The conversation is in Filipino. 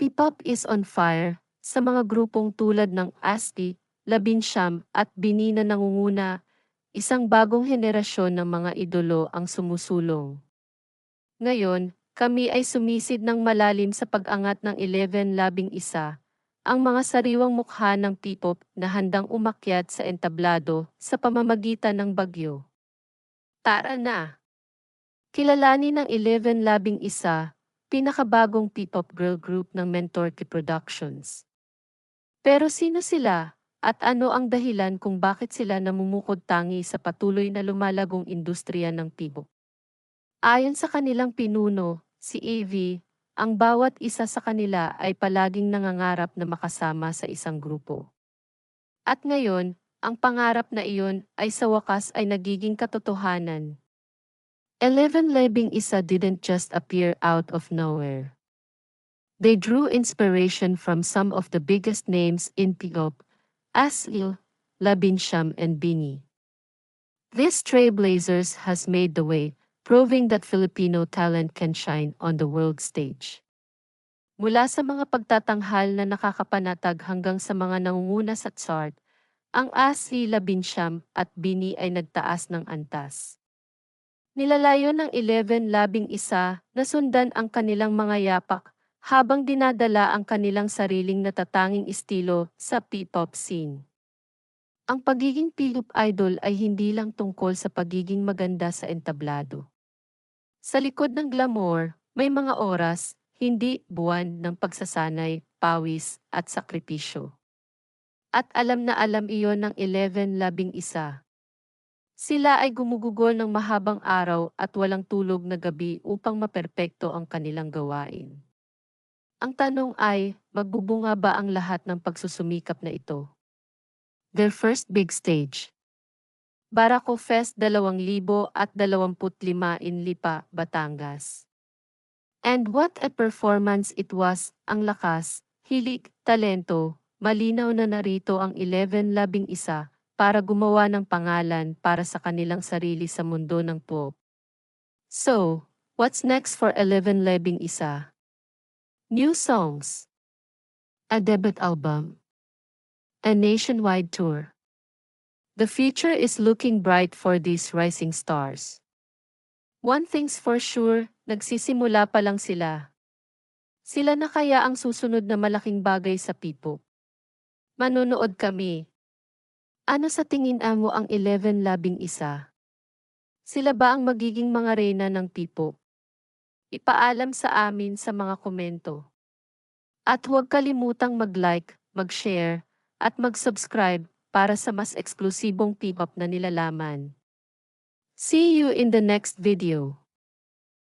P-pop is on fire sa mga grupong tulad ng ASCII, Labinsyam at Bini na nangunguna, isang bagong henerasyon ng mga idolo ang sumusulong. Ngayon, kami ay sumisid ng malalim sa pag-angat ng 11 labing isa, ang mga sariwang mukha ng P-pop na handang umakyat sa entablado sa pamamagitan ng bagyo. Tara na! Kilalanin ng 11 labing isa, pinakabagong P-pop girl group ng Mentorke Productions. Pero sino sila, at ano ang dahilan kung bakit sila namumukod tangi sa patuloy na lumalagong industriya ng P-pop? Ayon sa kanilang pinuno, si AV, ang bawat isa sa kanila ay palaging nangangarap na makasama sa isang grupo. At ngayon, ang pangarap na iyon ay sa wakas ay nagiging katotohanan. Eleven Labing Isa didn't just appear out of nowhere. They drew inspiration from some of the biggest names in P-pop, Asil, Labinsham and Bini. This trailblazers has made the way, proving that Filipino talent can shine on the world stage. Mula sa mga pagtatanghal na nakakapanatag hanggang sa mga nangunguna sa chart, ang Asli Labinsham at Bini ay nagtaas ng antas. Nilalayo ng 11 labing isa na sundan ang kanilang mga yapak habang dinadala ang kanilang sariling natatanging estilo sa P-pop scene. Ang pagiging P-pop idol ay hindi lang tungkol sa pagiging maganda sa entablado. Sa likod ng glamour, may mga oras, hindi buwan ng pagsasanay, pawis, at sakripisyo. At alam na alam iyon ng 11 labing isa. Sila ay gumugugol ng mahabang araw at walang tulog na gabi upang maperpekto ang kanilang gawain. Ang tanong ay, magbubunga ba ang lahat ng pagsusumikap na ito? Their first big stage. Barako Fest 2025 in Lipa, Batangas. And what a performance it was, ang lakas, hilig, talento, malinaw na narito ang 11 labing isa, para gumawa ng pangalan para sa kanilang sarili sa mundo ng pop. So, what's next for 11 Labing Isa? New songs. A debut album. A nationwide tour. The future is looking bright for these rising stars. One thing's for sure, nagsisimula pa lang sila. Sila na kaya ang susunod na malaking bagay sa pipo. Manonood kami, ano sa tingin mo ang 11 labing isa? Sila ba ang magiging mga reyna ng pipo? Ipaalam sa amin sa mga komento. At huwag kalimutang mag-like, mag-share, at mag-subscribe para sa mas eksklusibong P-pop na nilalaman. See you in the next video.